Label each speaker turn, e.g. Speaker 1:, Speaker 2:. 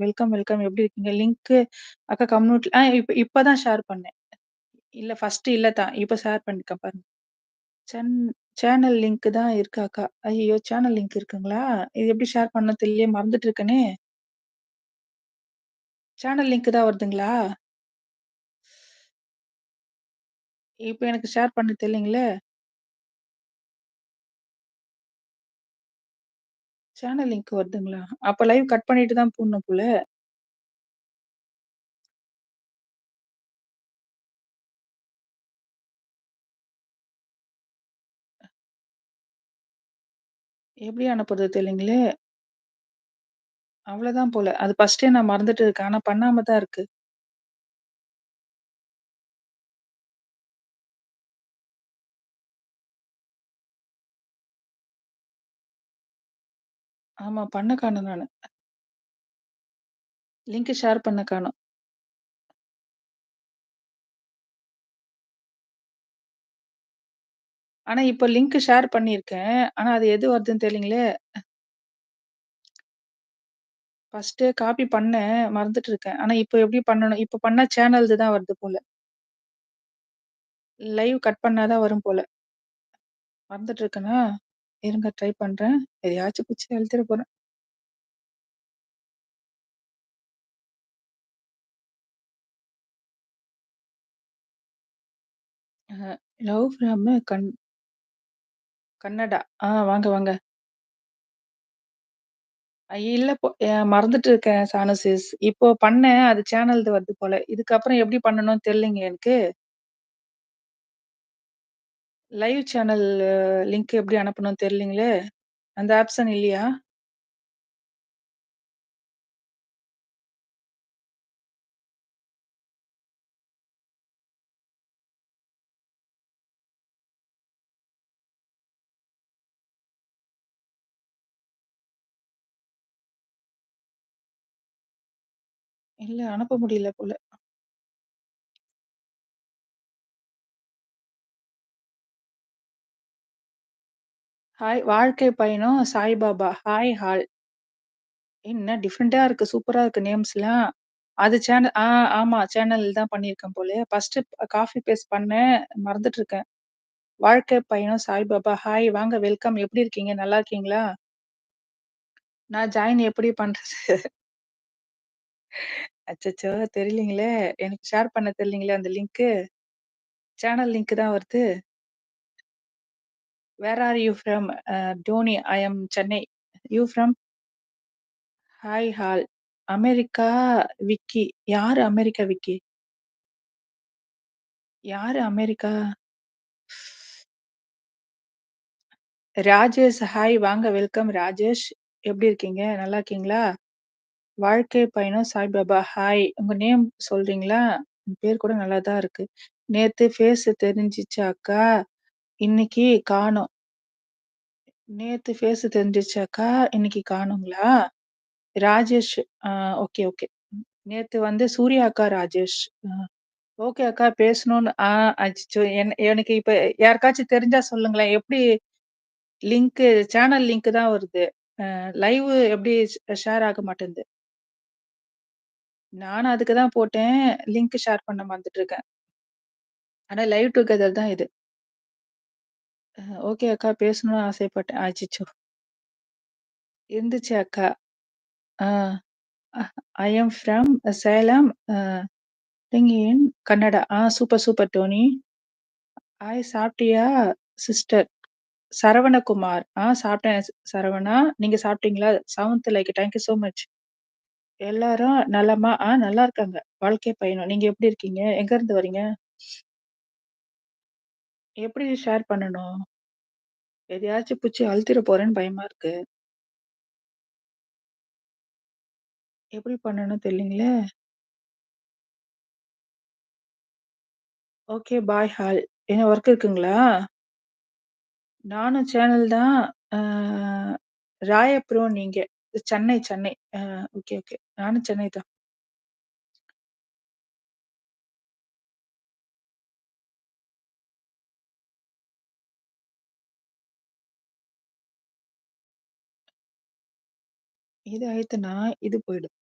Speaker 1: Welcome, welcome எப்படி இருக்கீங்க? Link அக்கா கம்யூனிட்டி ஆ இப்ப இப்ப தான் ஷேர் பண்ணேன். இல்ல ஃபர்ஸ்ட்டு இல்ல தான். இப்ப ஷேர் பண்ணிருக்கேன் பாருங்க. சேன் சேனல் லிங்க் தான் இருக்கு அக்கா. ஐயோ சேனல் லிங்க் இருக்குங்களா? இது எப்படி ஷேர் பண்ணணும் தெரியலையே மறந்துட்டு இருக்கனே! சேனல் லிங்க் தான் வருதுங்களா? இப்ப எனக்கு ஷேர் பண்ண தெரியலைங்களே! சேனல் லிங்க் வருதுங்களா? அப்ப லைவ் கட் பண்ணிட்டு தான் போடணும் போல. எப்படி அனுப்புறது தெரியலைங்களே! அவ்வளோதான் போல. அது ஃபர்ஸ்ட்டே நான் மறந்துட்டு இருக்கேன். ஆனா பண்ணாம தான் இருக்கு. ஆமா. பண்ண காணோம் நானு. லிங்க் ஷேர் பண்ண காணோம். ஆனா இப்ப லிங்க் ஷேர் பண்ணியிருக்கேன். ஆனா அது எது வருதுன்னு தெரியலீங்களே. ஃபர்ஸ்ட்டு காப்பி பண்ணேன். மறந்துட்டு இருக்கேன். ஆனா இப்ப எப்படி பண்ணணும்? இப்ப பண்ணா சேனல்து தான் வருது போல. லைவ் கட் பண்ணா தான் வரும் போல. மறந்துட்டு இருக்கேனா? இருங்க ட்ரை பண்றேன். எதையாச்சும் குச்சி அழுத்திற போறேன். லவ் ஃப்ரம் கன் கன்னடா. ஆ வாங்க, வாங்க. அ இல்ல அ மறந்துட்டு இருக்கேன் சானு சிஸ். இப்போ பண்ணேன். அது சேனல்து வருது போல. இதுக்கப்புறம் எப்படி பண்ணணும்னு தெரியலைங்க எனக்கு. லைவ் சேனல் லிங்க் எப்படி அனுப்பணும்னு தெரியலீங்களே அந்த ஆப்ஷன் இல்லையா? இல்ல அனுப்ப முடியல போல. ஹாய் வாழ்க்கை பயணம் சாய்பாபா. ஹாய் ஹால் என்ன டிஃபரெண்ட்டா இருக்கு. சூப்பரா இருக்கு நேம்ஸ்லாம். அது சேனல் ஆ ஆமா. சேனல் தான் பண்ணியிருக்கேன் போலயே. ஃபர்ஸ்ட்டு காப்பி பேஸ்ட் பண்ணேன். மறந்துட்டு இருக்கேன். வாழ்க்கை பயணம் சாய்பாபா. ஹாய் வாங்க வெல்கம். எப்படி இருக்கீங்க? நல்லா இருக்கீங்களா? நான் ஜாயின் எப்படி பண்றது? அச்சச்சோ! தெரியலீங்களே! எனக்கு ஷேர் பண்ண தெரியலீங்களே அந்த லிங்க்கு. சேனல் லிங்க் தான் வருது. Where are you from? Tony. I am Chennai. You from? Hi hall America Vicky. யாரு அமெரிக்கா விக்கி? யாரு அமெரிக்கா? ராஜேஷ் ஹாய் வாங்க வெல்கம் ராஜேஷ். எப்படி இருக்கீங்க? நல்லா இருக்கீங்களா? வாழ்க்கை பயணம் சாய்பாபா. ஹாய். உங்க நேம் சொல்றீங்களா? பேர் கூட நல்லா தான் இருக்கு. நேத்து ஃபேஸ் தெரிஞ்சுச்சு அக்கா. இன்னைக்கு காணோம். நேத்து ஃபேஸ் தெரிஞ்சிச்சாக்கா இன்னைக்கு காணுங்களா ராஜேஷ். ஆ ஓகே, ஓகே. நேத்து வந்து சூர்யா அக்கா ராஜேஷ். அ ஓகே அக்கா பேசணும்னு ஆ அச்சச்சோ! என் எனக்கு இப்ப யாருக்காச்சும் தெரிஞ்சா சொல்லுங்களேன். எப்படி லிங்க்கு சேனல் லிங்க் தான் வருது. அ லைவ் எப்படி ஷேர் ஆக மாட்டேன்து. நானும் அதுக்கு தான் போட்டேன். லிங்க் ஷேர் பண்ண வந்துட்டு இருக்கேன். ஆனா லைவ் டுகெதர் தான் இது. ஓகே அக்கா பேசணும்னு ஆசைப்பட்டேன். அச்சச்சோ! இருந்துச்சு அக்கா. ஆ I am from Salem uh in Kannada. Ah super, super Dhoni. Hi சாப்பிட்டியா சிஸ்டர்? சரவணகுமார். ஆ சாப்பிட்டேன் சரவணா. நீங்க சாப்பிட்டீங்களா? Sound like thank you so much. எல்லாரும் நலமா? ஆ நல்லா இருக்காங்க. வாழ்க்கை பயணம். நீங்க எப்படி இருக்கீங்க? எங்க இருந்து வரீங்க? எப்படி ஷேர் பண்ணணும்? எதையாச்சும் பிடிச்சி அழுத்திட போறேன்னு பயமா இருக்கு. எப்படி பண்ணணும் தெரியலீங்களே! ஓகே பாய் ஹால் என்ன ஒர்க் இருக்குங்களா? நானும் சேனல் தான். ஆ ராயபுரம் நீங்க. சென்னை, சென்னை. ஆ ஓகே, ஓகே. நானும் சென்னை தான். இது அழுத்துனா இது போயிடும்.